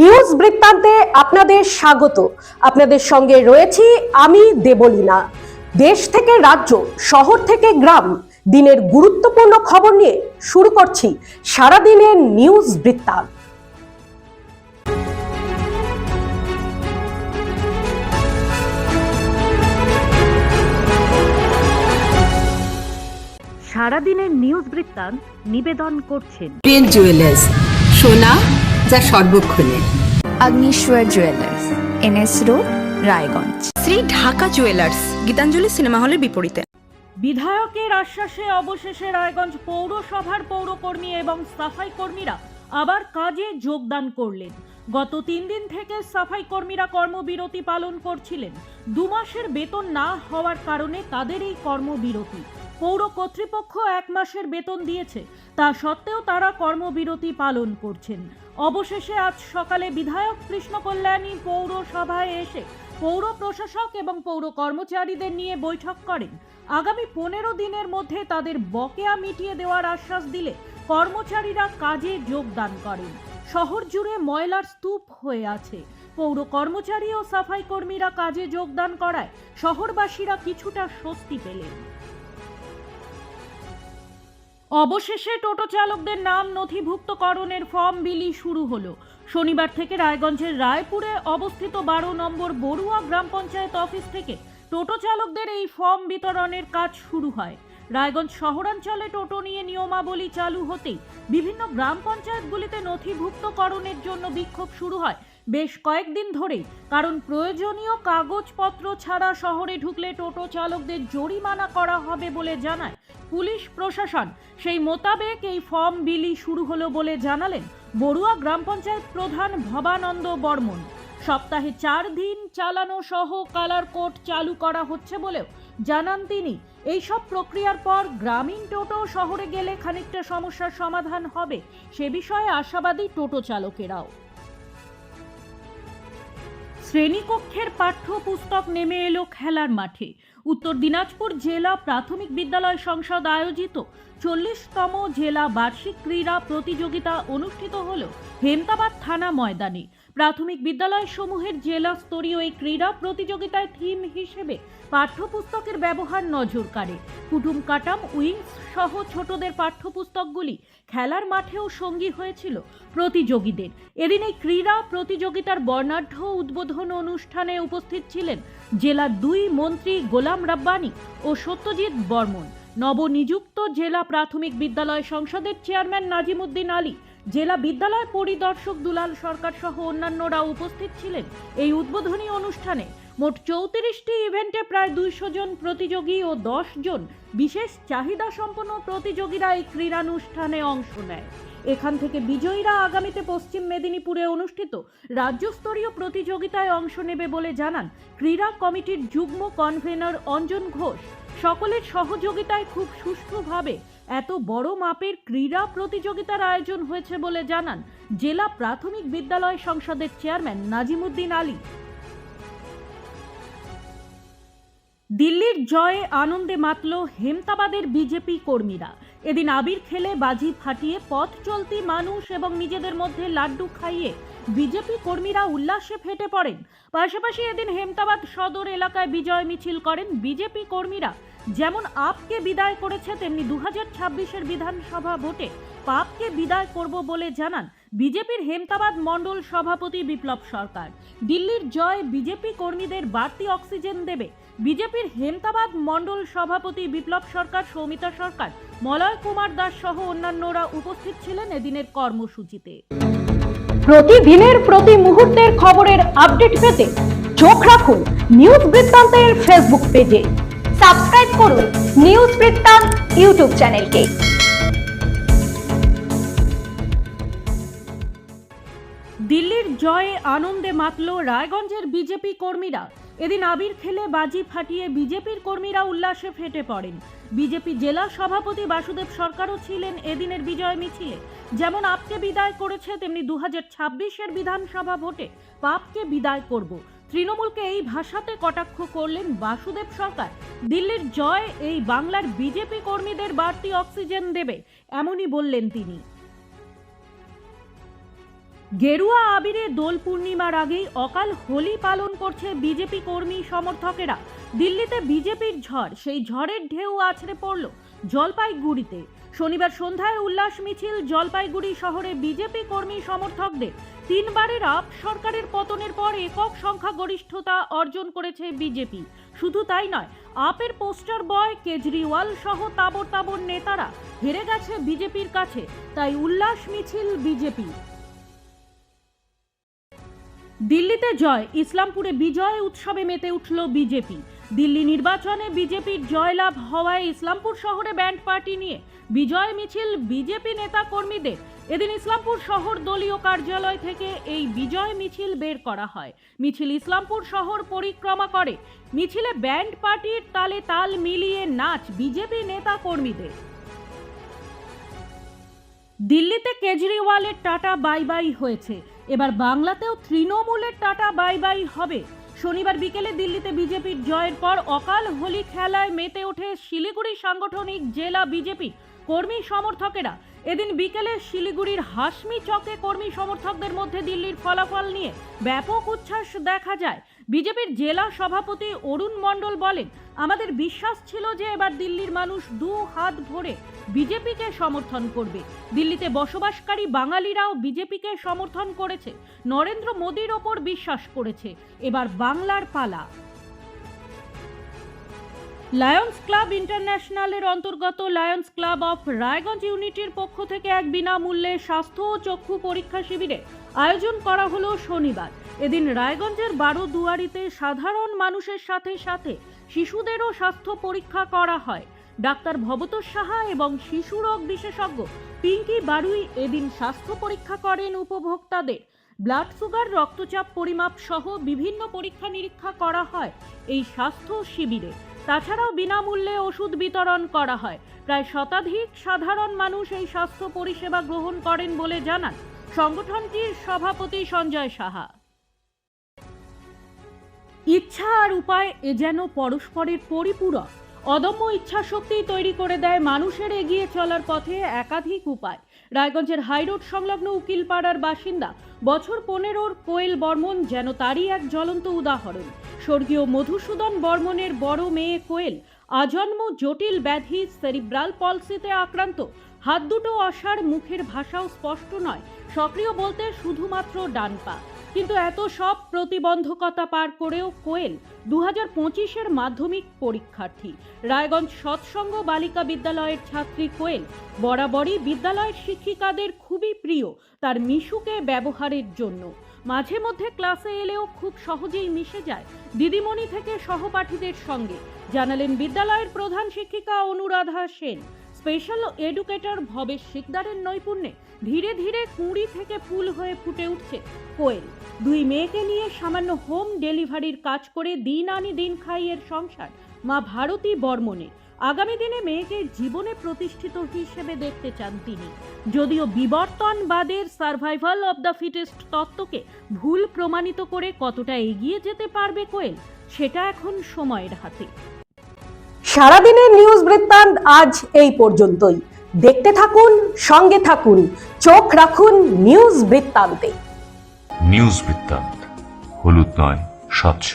News বৃত্তান্তে আপনাদের স্বাগত। আপনাদের সঙ্গে রয়েছি আমি দেবলীনা। দেশ থেকে রাজ্য শহর থেকে গ্রাম দিনের গুরুত্বপূর্ণ খবর নিয়ে শুরু করছি সারাদিনের নিউজ বৃত্তান্ত। সারাদিনের নিউজ বৃত্তান্ত নিবেদন করছেন জুয়েলার্স সোনা যা সর্বক্ষণে। Agnishwar jewellers NS road Raiganj. Shri Dhaka jewellers Gitanjali cinema হলের বিপরীতে। বিধায়কের আশ্বাসে অবশেষে রায়গঞ্জ পৌরসভার পৌরকর্মী এবং সাফাই কর্মীরা আবার কাজে যোগদান করলেন। গত তিন দিন থেকে সাফাই কর্মীরা কর্মবিরতি পালন করছিলেন। দু মাসের বেতন না হওয়ার কারণে তাদের এই কর্মবিরতি। পৌর কর্তৃপক্ষ এক মাসের বেতন দিয়েছে। তা সত্ত্বেও তারা কর্মবিরতি পালন করছেন। অবশেষে আজ সকালে বিধায়ক কৃষ্ণ কল্যাণী পৌরসভায় এসে পৌর প্রশাসক এবং পৌর কর্মচারীদের নিয়ে বৈঠক করেন। আগামী পনেরো দিনের মধ্যে তাদের বকেয়া মিটিয়ে দেওয়ার আশ্বাস দিলে কর্মচারীরা কাজে যোগদান করেন। শহর জুড়ে ময়লার স্তূপ হয়ে আছে। পৌর কর্মচারী ও সাফাই কর্মীরা কাজে যোগদান করায় শহরবাসীরা কিছুটা স্বস্তি পেলেন। অবশেষে টোটো চালকদের নাম নথিভুক্তকরণের ফর্ম বিলি শুরু হলো। শনিবার থেকে রায়গঞ্জের রায়পুরে অবস্থিত বারো নম্বর বড়ুয়া গ্রাম পঞ্চায়েত অফিস থেকে টোটো চালকদের এই ফর্ম বিতরণের কাজ শুরু হয়। রায়গঞ্জ শহরাঞ্চলে টোটো নিয়ে নিয়মাবলী চালু হতেই বিভিন্ন গ্রাম পঞ্চায়েতগুলিতে নথিভুক্তকরণের জন্য বিক্ষোভ শুরু হয়। বেশ কয়েকদিন ধরে কারণ প্রয়োজনীয় কাগজপত্র ছাড়া শহরে ঢুকলে টোটো চালকদের জরিমানা করা হবে বলে জানায় পুলিশ প্রশাসন। সেই মোতাবেক এই ফর্ম বিলি শুরু হলো বলে জানালেন বড়ুয়া গ্রাম পঞ্চায়েত প্রধান ভবানন্দ বর্মন। সপ্তাহে চার দিন চালানো সহ কালার কোড চালু করা হচ্ছে বলেও জানান তিনি। এইসব প্রক্রিয়ার পর গ্রামীণ টোটো শহরে গেলে খানিকটা সমস্যার সমাধান হবে, সে বিষয়ে আশাবাদী টোটো চালকেরাও। শ্রেণীকক্ষের পাঠ্যপুস্তক নেমে এলো খেলার মাঠে। উত্তর দিনাজপুর জেলা প্রাথমিক বিদ্যালয় সংসদ আয়োজিত চল্লিশতম জেলা বার্ষিক ক্রীড়া প্রতিযোগিতা অনুষ্ঠিত হল হেমতাবাদ থানা ময়দানে। প্রাথমিক বিদ্যালয় সমূহের জেলা স্তরীয় এই ক্রীড়া প্রতিযোগিতায় থিম হিসেবে পাঠ্যপুস্তকের ব্যবহার নজর কাড়ে। কুটুম কাটাম, উইংস সহ ছোটদের পাঠ্যপুস্তকগুলি খেলার মাঠেও সঙ্গী হয়েছিল প্রতিযোগীদের। এদিন এই ক্রীড়া প্রতিযোগিতার বর্ণাঢ্য উদ্বোধন অনুষ্ঠানে উপস্থিত ছিলেন জেলার দুই মন্ত্রী গোলাম রাব্বানি ও সত্যজিৎ বর্মন। নবনিযুক্ত জেলা প্রাথমিক বিদ্যালয় সংসদের চেয়ারম্যান নাজিমুদ্দিন আলী জেলা বিদ্যালয় পরিদর্শক দুলাল সরকার সহ অন্যান্যরা উপস্থিত ছিলেন এই উদ্বোধনী অনুষ্ঠানে। মোট চৌত্রিশটি ইভেন্টে প্রায় দুইশো জন প্রতিযোগী ও দশ জন বিশেষ চাহিদা সম্পন্ন প্রতিযোগীরা এই ক্রীড়ানুষ্ঠানে অংশ নেয়। এখান থেকে বিজয়ীরা আগামীতে পশ্চিম মেদিনীপুরে অনুষ্ঠিত রাজ্যস্তরীয় প্রতিযোগিতায় অংশ নেবে বলে জানান ক্রীড়া কমিটির যুগ্ম কনভেনর অঞ্জন ঘোষ। সকলের সহযোগিতায় খুব সুষ্ঠুভাবে এত বড় মাপের ক্রীড়া প্রতিযোগিতার আয়োজন হয়েছে বলে জানান জেলা প্রাথমিক বিদ্যালয় সংসদের চেয়ারম্যান নাজিমুদ্দিন আলী। দিল্লির জয়ে আনন্দে মাতল হেমতাবাদের বিজেপি কর্মীরা। এদিন আবির খেলে বাজি ফাটিয়ে পথ চলতি মানুষ এবং নিজেদের মধ্যে লাড্ডু খাইয়ে বিজেপি কর্মীরা উল্লাসে ফেটে পড়েন। পাশাপাশি এদিন হেমতাবাদ সদর এলাকায় বিজয় মিছিল করেন বিজেপি কর্মীরা। যেমন আপকে বিদায় করেছে, তেমনি দু হাজার বিধানসভা ভোটে পাপকে বিদায় করব বলে জানান বিজেপির হেমতাবাদ মণ্ডল সভাপতি বিপ্লব সরকার। দিল্লির জয় বিজেপি কর্মীদের বাড়তি অক্সিজেন দেবে। বিজেপির হেমতাবাদ মণ্ডল সভাপতি বিপ্লব সরকার, সৌমিতা সরকার, মলয় কুমার দাস সহ অন্যান্যরা উপস্থিত ছিলেন এদিনের কর্মসূচিতে। প্রতিদিনের প্রতি মুহূর্তের খবরের আপডেট পেতে চোখ রাখুন নিউজ বৃত্তান্তের ফেসবুক পেজে। সাবস্ক্রাইব করুন নিউজ বৃত্তান্ত ইউটিউব চ্যানেলকে। দিল্লির জয়ে আনন্দে মাতল রায়গঞ্জের বিজেপি কর্মীরা। এদিন আবির খেলে বাজি ফাটিয়ে বিজেপির কর্মীরা উল্লাসে ফেটে পড়েন। বিজেপি জেলা সভাপতি বাসুদেব সরকারও ছিলেন এদিনের বিজয় মিছিলে। যেমন আপকে বিদায় করেছে, তেমনি দু হাজার ছাব্বিশের বিধানসভা ভোটে পাপকে বিদায় করব। তৃণমূলকে এই ভাষাতে কটাক্ষ করলেন বাসুদেব সরকার। দিল্লির জয় এই বাংলার বিজেপি কর্মীদের বাড়তি অক্সিজেন দেবে, এমনই বললেন তিনি। গেরুয়া আবিরে দোল পূর্ণিমার আগেই অকাল হোলি পালন করছে বিজেপি কর্মী সমর্থকেরা। দিল্লিতে বিজেপির ঝড়, সেই ঝড়ের ঢেউ আছড়ে পড়ল জলপাইগুড়িতে। শনিবার সন্ধ্যায় উল্লাস মিছিল জলপাইগুড়ি শহরে বিজেপি কর্মী সমর্থকদের। তিনবারের আপ, সরকারের পতনের পর একক সংখ্যাগরিষ্ঠতা অর্জন করেছে বিজেপি। শুধু তাই নয়, আপের পোস্টার বয় কেজরিওয়াল সহ তাবর তাবর নেতারা হেরে গেছে বিজেপির কাছে। তাই উল্লাস মিছিল বিজেপি। দিল্লিতে জয়, ইসলামপুরে বিজয় উৎসবে মেতে উঠল বিজেপি। দিল্লি নির্বাচনে বিজেপির জয়লাভ হওয়ায় ইসলামপুর শহরে ব্যান্ড পার্টি নিয়ে বিজয় মিছিল বিজেপি নেতা কর্মীদের। এদিন ইসলামপুর শহর দলীয় কার্যালয় থেকে এই বিজয় মিছিল বের করা হয়। মিছিল ইসলামপুর শহর পরিক্রমা করে। মিছিলে ব্যান্ড পার্টির তালে তাল মিলিয়ে নাচ বিজেপি নেতা কর্মীদের। দিল্লিতে কেজরিওয়ালের টাটা বাই বাই হয়েছে। এবার বাংলাতেও তৃণমূলের টাটা বাই বাই হবে। শনিবার বিকেলে দিল্লিতে বিজেপির জয়ের পর অকাল হোলি খেলায় মেতে ওঠে শিলিগুড়ি সাংগঠনিক জেলা বিজেপি কর্মী সমর্থকেরা। এদিন বিকেলে শিলিগুড়ির হাসমি চকে কর্মী সমর্থকদের মধ্যে দিল্লির ফলাফল নিয়ে ব্যাপক উচ্ছ্বাস দেখা যায়। বিজেপির জেলা সভাপতি অরুণ মণ্ডল বলেন, আমাদের বিশ্বাস ছিল যে এবার দিল্লির মানুষ দু হাত ভরে বিজেপিকে সমর্থন করবে। দিল্লিতে বসবাসকারী বাঙালিরাও বিজেপিকে সমর্থন করেছে। নরেন্দ্র মোদীর ওপর বিশ্বাস করেছে। এবার বাংলার পালা। লায়ন্স ক্লাব ইন্টারন্যাশনালের অন্তর্গত লায়ন্স ক্লাব অফ রায়গঞ্জ ইউনিটির পক্ষ থেকে এক বিনামূল্যে স্বাস্থ্য ও চক্ষু পরীক্ষা শিবিরে আয়োজন করা হলো শনিবার। এদিন রায়গঞ্জের বারো দুয়ারিতে সাধারণ মানুষের সাথে সাথে শিশুদেরও স্বাস্থ্য পরীক্ষা করা হয়। ডাক্তার ভবতোষ সাহা এবং শিশু রোগ বিশেষজ্ঞ পিঙ্কি বারুই এদিন স্বাস্থ্য পরীক্ষা করেন উপভোক্তাদের। ব্লাড সুগার, রক্তচাপ পরিমাপ সহ বিভিন্ন পরীক্ষা নিরীক্ষা করা হয় এই স্বাস্থ্য শিবিরে। তাছাড়াও বিনামূল্যে ওষুধ বিতরণ করা হয়। প্রায় শতাধিক সাধারণ মানুষ এই স্বাস্থ্য পরিষেবা গ্রহণ করেন বলে জানান সংগঠনটির সভাপতি সঞ্জয় সাহা। ইচ্ছা আর উপায় এ যেন পরস্পরের পরিপূরক। অদম্য ইচ্ছা শক্তি তৈরি করে দেয় মানুষের এগিয়ে চলার পথে একাধিক উপায়। রায়গঞ্জের হাইরোড সংলগ্ন উকিলপাড়ার বাসিন্দা বছর পনেরোর কোয়েল বর্মন যেন তারই এক জ্বলন্ত উদাহরণ। স্বর্গীয় মধুসূদন বর্মনের বড় মেয়ে কোয়েল আজন্ম জটিল ব্যাধি সেরিব্রাল পলসিতে আক্রান্ত। হাত দুটো অসার, মুখের ভাষাও স্পষ্ট নয়। সক্রিয় বলতে শুধুমাত্র ডান পা। কিন্তু এত সব প্রতিবন্ধকতা পার করেও কোয়েল দু হাজার পঁচিশের মাধ্যমিক পরীক্ষার্থী। রায়গঞ্জ সৎসঙ্গ বালিকা বিদ্যালয়ের ছাত্রী কোয়েল বরাবরই বিদ্যালয়ের শিক্ষিকাদের খুবই প্রিয় তার মিশুকে ব্যবহারের জন্য। মাঝে মধ্যে ক্লাসে এলেও খুব সহজেই মিশে যায় দিদিমণি থেকে সহপাঠীদের সঙ্গে। জানালেন বিদ্যালয়ের প্রধান শিক্ষিকা অনুরাধা সেন। স্পেশাল এডুকেটর ভবেশ শিকদারের নৈপুণ্যে ধীরে ধীরে কুঁড়ি থেকে ফুল হয়ে ফুটে উঠছে কোয়েল। দুই মেয়েকে নিয়ে সামান্য হোম ডেলিভারির কাজ করে দিন আনি দিন খাই এর সংসার, মা ভারতী বর্মনে আগামী দিনে মেয়েকে জীবনে প্রতিষ্ঠিত হিসেবে দেখতে চান তিনি। যদিও বিবর্তনবাদের সার্ভাইভাল অব দ্য ফিটেস্ট তত্ত্বকে ভুল প্রমাণিত করে কতটা এগিয়ে যেতে পারবে কোয়েল, সেটা এখন সময়ের হাতে। সারাদিনের নিউজ বৃত্তান্ত আজ এই পর্যন্তই। দেখতে থাকুন সঙ্গে থাকুন চোখ রাখুন নিউজ বৃত্তান্তে। নিউজ বৃত্তান্ত হলুদ নয় স্বচ্ছ